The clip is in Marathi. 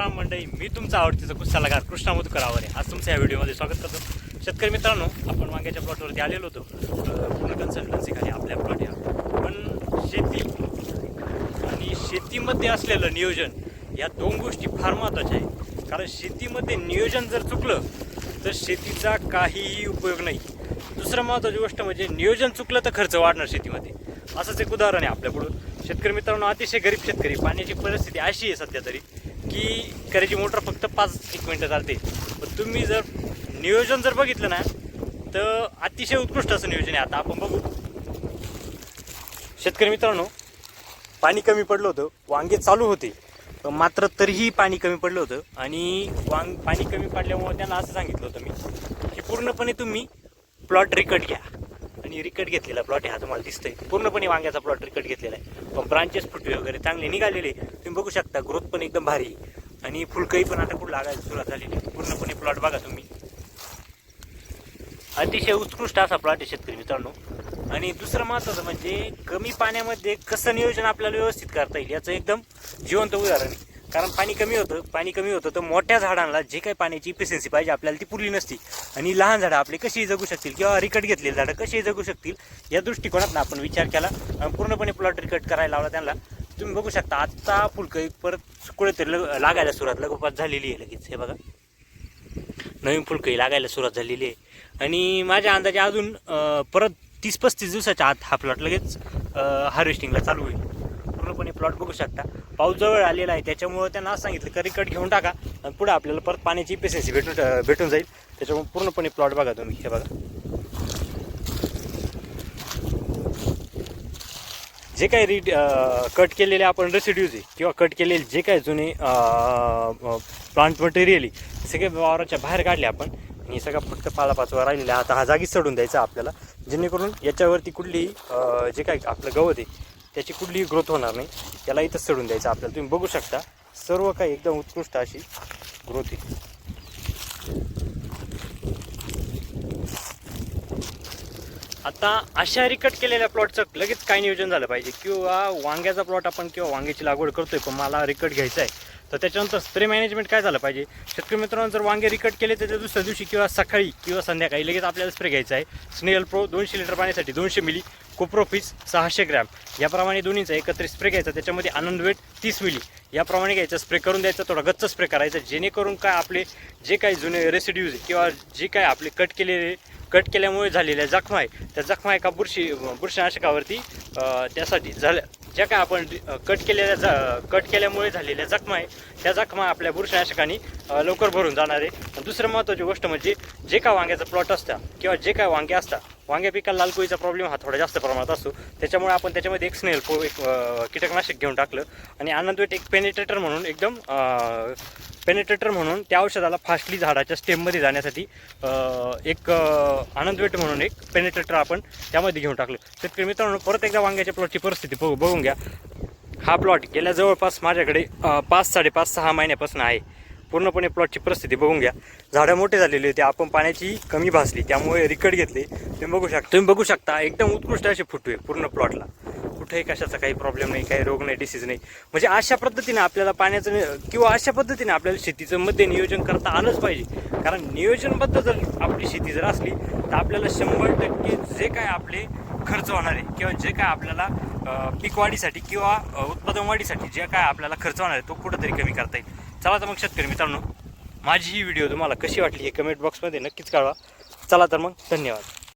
राम मंडई मी तुमचा आवडतीचा कुस्सालागार कृष्णा मधुकर आवरे आज तुमच्या या व्हिडिओमध्ये स्वागत करतो. शेतकरी मित्रांनो आपण वांग्याच्या प्लॉटवरती आलेलो होतो. पूर्ण कन्सल्टन्सी खाली आपल्या प्लॉट या. पण शेती आणि शेतीमध्ये असलेलं नियोजन या दोन गोष्टी फार महत्त्वाच्या आहे कारण शेतीमध्ये नियोजन जर चुकलं तर शेतीचा काहीही उपयोग नाही. दुसरं महत्त्वाची गोष्ट म्हणजे नियोजन चुकलं तर खर्च वाढणार शेतीमध्ये. असंच एक उदाहरण आहे आपल्याकडून शेतकरी मित्रांनो अतिशय गरीब शेतकरी. पाण्याची परिस्थिती अशी आहे सध्या तरी. की करायची मोटर फक्त पाच एक मिनटं चालते. पण तुम्ही जर नियोजन जर बघितलं ना तर अतिशय उत्कृष्ट असं नियोजन आहे आता. आपण बघू. शेतकरी मित्रांनो पाणी कमी पडलं होतं. वांगे चालू होते. मात्र तरीही पाणी कमी पडलं होतं. आणि वांग पाणी कमी पडल्यामुळे त्यांना असं सांगितलं होतं मी की पूर्णपणे तुम्ही प्लॉट रिकट घ्या. आणि रिकट घेतलेला प्लॉट आहे हा तुम्हाला दिसतोय. पूर्णपणे वांग्याचा प्लॉट रिकट घेतलेला आहे. पण ब्रांचेस फुटवे वगैरे चांगले निघालेले तुम्ही बघू शकता ग्रोथ पण एकदम भारी आणि फुलकही पण आता कुठं लागायला सुरुवात झालेली आहे. पूर्णपणे प्लॉट बघा तुम्ही. अतिशय उत्कृष्ट असा प्लॉट आहे शेतकरी मित्रांनो. आणि दुसरं महत्त्वाचं म्हणजे कमी पाण्यामध्ये कसं नियोजन आपल्याला व्यवस्थित करता येईल याचं एकदम जिवंत उदाहरण आहे. कारण पाणी कमी होतं पाणी कमी होतं तर मोठ्या झाडांना जे काही पाण्याची इफिशियन्सी पाहिजे आपल्याला ती पुरली नसती. आणि लहान झाडं आपले कशी जगू शकतील किंवा रिकट घेतलेली झाडं कशी जगू शकतील या दृष्टिकोनात आपण विचार केला आणि पूर्णपणे प्लॉट रिकट करायला लावला त्यांना. तुम्ही बघू शकता आत्ता फुलकं परत कुठेतरी लग- लागायला सुरुवात लगोपात झालेली आहे लगेच हे बघा. नवीन फुलकही लागायला सुरुवात झालेली आहे. आणि माझ्या अंदाजे अजून परत तीस पस्तीस दिवसाच्या आत हा प्लॉट लगेच हार्वेस्टिंगला चालू होईल. पूर्णपणे प्लॉट बघू शकता. पाऊस जवळ आलेला आहे त्याच्यामुळं त्यांना असं सांगितलं की रिकट घेऊन टाका आणि पुढे आपल्याला परत पाण्याची इफिशियन्सी भेटून भेटून जाईल. त्याच्यामुळे पूर्णपणे प्लॉट बघा तुम्ही हे बघा. जे काही रीड कट केलेले आपण रेसिड्यूज आहे किंवा कट केलेले जे काही जुने प्लांट मटेरियल आहे सगळे वावराच्या बाहेर काढले आपण. आणि हे सगळं फक्त पालापाचवा राहिलेला आता हा जागीच सोडून द्यायचा आपल्याला. जेणेकरून याच्यावरती कुठलीही जे काही आपलं गवत आहे त्याची कुठलीही ग्रोथ होणार नाही. त्याला इथंच सडून द्यायचं आपल्याला. तुम्ही बघू शकता सर्व काही एकदम उत्कृष्ट अशी ग्रोथ आहे. आता अशा रिकट केलेल्या प्लॉटचं लगेच काय नियोजन झालं पाहिजे? किंवा वांग्याचा प्लॉट आपण किंवा वांग्याची लागवड करतोय पण मला रिकट घ्यायचं आहे तर त्याच्यानंतर स्प्रे मॅनेजमेंट काय झालं पाहिजे? शेतकरी मित्रांनो जर वांगे रिकट केले तर त्याच्या दुसऱ्या दिवशी किंवा सकाळी किंवा संध्याकाळी लगेच आपल्याला स्प्रे घ्यायचा आहे. स्नेल प्रो दोनशे लिटर पाण्यासाठी दोनशे मिली कोप्रोफिस सहाशे ग्रॅम. याप्रमाणे दोन्हीचा एकत्रित स्प्रे घ्यायचा त्याच्यामध्ये आनंद वेट तीस मिली याप्रमाणे घ्यायचा स्प्रे करून द्यायचा थोडा गच्च स्प्रे करायचा जेणेकरून काय आपले जे काही जुने रेसिड्यूज किंवा जे काय आपले कट केलेले कट केल्यामुळे झालेल्या जखमा आहे त्या जखमा एका बुरशी बुरशीनाशकावरती त्यासाठी झाल्या. ज्या काय आपण कट केलेल्या जा कट केल्यामुळे झालेल्या जखमा आहे त्या जखमा आपल्या बुरशीनाशकाने लवकर भरून जाणार आहे. दुसरं महत्त्वाची गोष्ट म्हणजे जे काय वांग्याचा प्लॉट असता किंवा जे काय वांगे असतात वांग्या पिकाला लाल कोळीचा प्रॉब्लेम हा थोडा जास्त प्रमाणात असतो. त्याच्यामुळे आपण त्याच्यामध्ये एक स्नेल पो एक कीटकनाशक घेऊन टाकलं. आणि आनंदवेट एक पेनिट्रेटर म्हणून एकदम पेनिट्रेटर म्हणून त्या औषधाला फास्टली झाडाच्या स्टेममध्ये जाण्यासाठी एक आनंदवेट म्हणून एक पेनिट्रेटर आपण त्यामध्ये घेऊन टाकलं. शेतकरी मित्रांनो परत एकदा वांग्याच्या प्लॉटची परिस्थिती बघू बघून घ्या. हा प्लॉट गेल्या जवळपास माझ्याकडे पाच साडेपाच सहा महिन्यापासून आहे. पूर्णपणे प्लॉटची परिस्थिती बघून घ्या. झाडं मोठे झालेली होते आपण पाण्याची कमी भासली त्यामुळे रिकट घेतले. तुम्ही बघू शकता तुम्ही बघू शकता एकदम उत्कृष्ट असे फुटवे पूर्ण प्लॉटला कुठेही कशाचा काही प्रॉब्लेम नाही काही रोग नाही डिसीज नाही. म्हणजे अशा पद्धतीने आपल्याला पाण्याचं किंवा अशा पद्धतीने आपल्याला शेतीचं मध्ये नियोजन करता आलंच पाहिजे. कारण नियोजनबद्ध जर आपली शेती जर असली तर आपल्याला शंभर टक्के जे काय आपले खर्च होणार आहे किंवा जे काय आपल्याला पीक वाढीसाठी किंवा उत्पादन वाढीसाठी जे काय आपल्याला खर्च होणार आहे तो कुठंतरी कमी करता येईल. चला तर मग शेतकरी मित्रांनो माझी ही व्हिडिओ तुम्हाला कशी वाटली हे कमेंट बॉक्समध्ये नक्कीच कळवा. चला तर मग धन्यवाद.